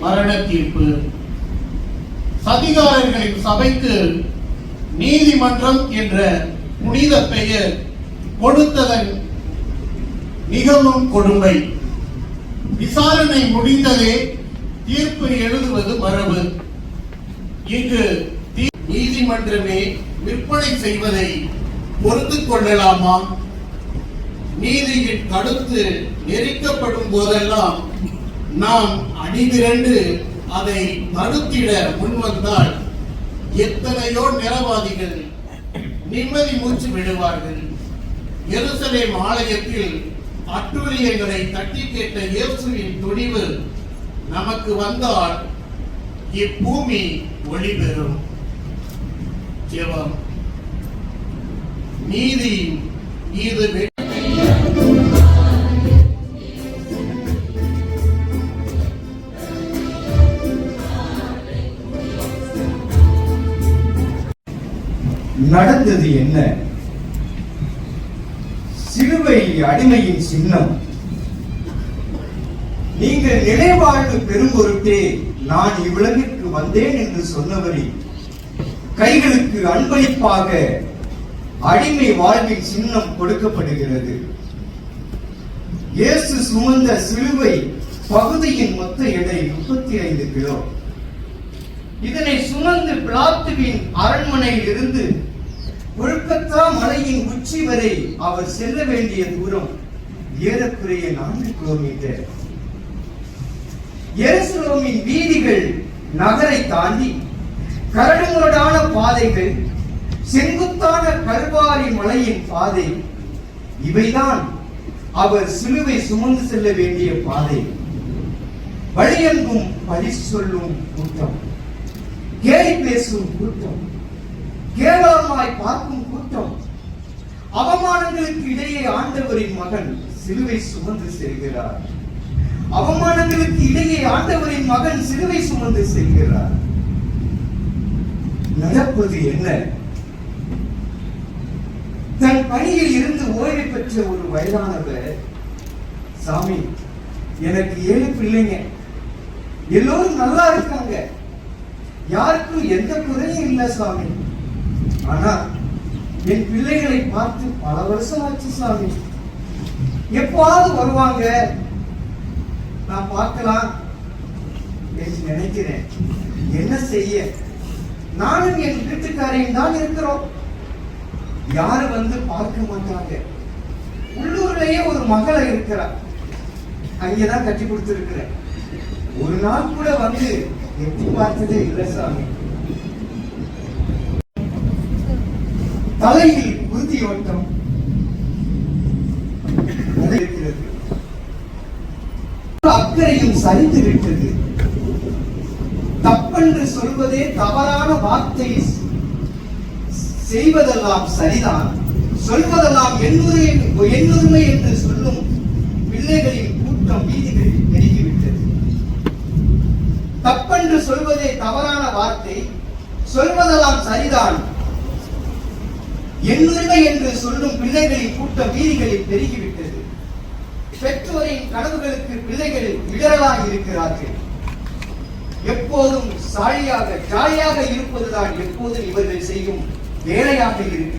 மரண தீர்ப்பு சதிகாரர்களின் சபைக்கு நீதிமன்றம் என்ற புனித பெயர் கொடுத்ததன் மிகவும் கொடுமை. விசாரணை முடிந்ததே தீர்ப்பு எழுதுவது மரபு. இங்கு நீதிமன்றமே விற்பனை செய்வதை பொறுத்து கொள்ளலாமா? நீதியின் கடுத்து நெரிக்கப்படும் போதெல்லாம் நாம் அணிதிரண்டு அதை தடுத்திட முன்வந்தால் எத்தனையோ நிலவாதிகள் நிம்மதி மூச்சு விடுவார்கள். எருசலேம் ஆலயத்தில் அட்டூழியங்களை தட்டி கேட்ட இயேசுவின் துணிவு நமக்கு வந்தால் இப்பூமி ஒளி பெறும். ஜெபம். நீதி மீது நடந்தது என்ன? சிலுவை அடிமையின் சின்னம். நீங்கள் நினைவாழ்வு பெரும் பொருட்டே நான் இவ்வுலகிற்கு வந்தேன் என்று சொன்னவரின் கைகளுக்கு அன்பளிப்பாக அடிமை வாழ்வின் சின்னம் கொடுக்கப்படுகிறது. இயேசு சுமந்த சிலுவை பகுதியின் மொத்த எடை முப்பத்தி ஐந்து கிலோ. இதனை சுமந்து பிளாத்துவின் அரண்மனையில் இருந்து கொல்கத்தா மலையின் உச்சி வரை அவர் செல்ல வேண்டிய தூரம் ஏறக்குறைய நான்கு கிலோமீட்டர். எருசலோமின் வீதிகள் நகரை தாண்டி கரடுமுரடான பாதைகள் செங்குத்தான கல்வாரி மலையின் பாதை இவைதான் அவர் சிலுவை சுமந்து செல்ல வேண்டிய பாதை. வழியெங்கும் பழி சொல்லும் கூட்டம். கேலி பேசும் கூட்டம் கேவலமாய் பார்க்கும் கூட்டம். அவமானங்களுக்கு இடையே ஆண்டவரின் மகன் சிலுவை சுமந்து செல்கிறார். அவமானங்களுக்கு இடையே ஆண்டவரின் மகன் சிலுவை சுமந்து செல்கிறார். நடப்பது என்ன? தன் பணியில் இருந்து ஓய்வு பெற்ற ஒரு வயதானவர் சாமி எனக்கு ஏழு பிள்ளைங்க. எல்லோரும் நல்லா இருக்காங்க. யாருக்கும் எந்த குறையும் இல்லை சாமி ஆனா என் பிள்ளைகளை பார்த்து பல வருஷம் ஆச்சு சாமி எப்பாவது வருவாங்க. நான் பார்க்கலாம் என்று நினைக்கிறேன். என்ன செய்ய? நானும் என் வீட்டுக்காரையும் தான் இருக்கிறோம். யாரும் வந்து பார்க்க மாட்டாங்க. உள்ளூர்லயே ஒரு மகளை இருக்கிறா. அங்கேதான் கட்டி கொடுத்துருக்கிறேன். ஒரு நாள் கூட வந்து எட்டி பார்த்ததே இல்லை சாமி தலையில் குருதி ஓட்டம் அக்கறையும் சரிந்து விட்டது. தப்பென்று சொல்வதே தவறான வார்த்தை. செய்வதெல்லாம் சரிதான். சொல்வதெல்லாம் எண்ணுரை எண்ணுரிமை என்று சொல்லும் பிள்ளைகளின் கூட்டம் வீதிகளில் பெருகிவிட்டது என்று சொல்வதே தவறான வார்த்தை சொல்வதெல்லாம் சரிதான். என்னுரிமை என்று சொல்லும் பிள்ளைகளின் கூட்டம் வீதிகளில் பெருகிவிட்டது. பெற்றோரின் கனவுகளுக்கு பிள்ளைகள் இடரலாக இருக்கிறார்கள். எப்போதும் சாலியாக ஜாலியாக இருப்பதுதான் எப்போதும் இவர்கள் செய்யும் வேலையாக இருக்கிறது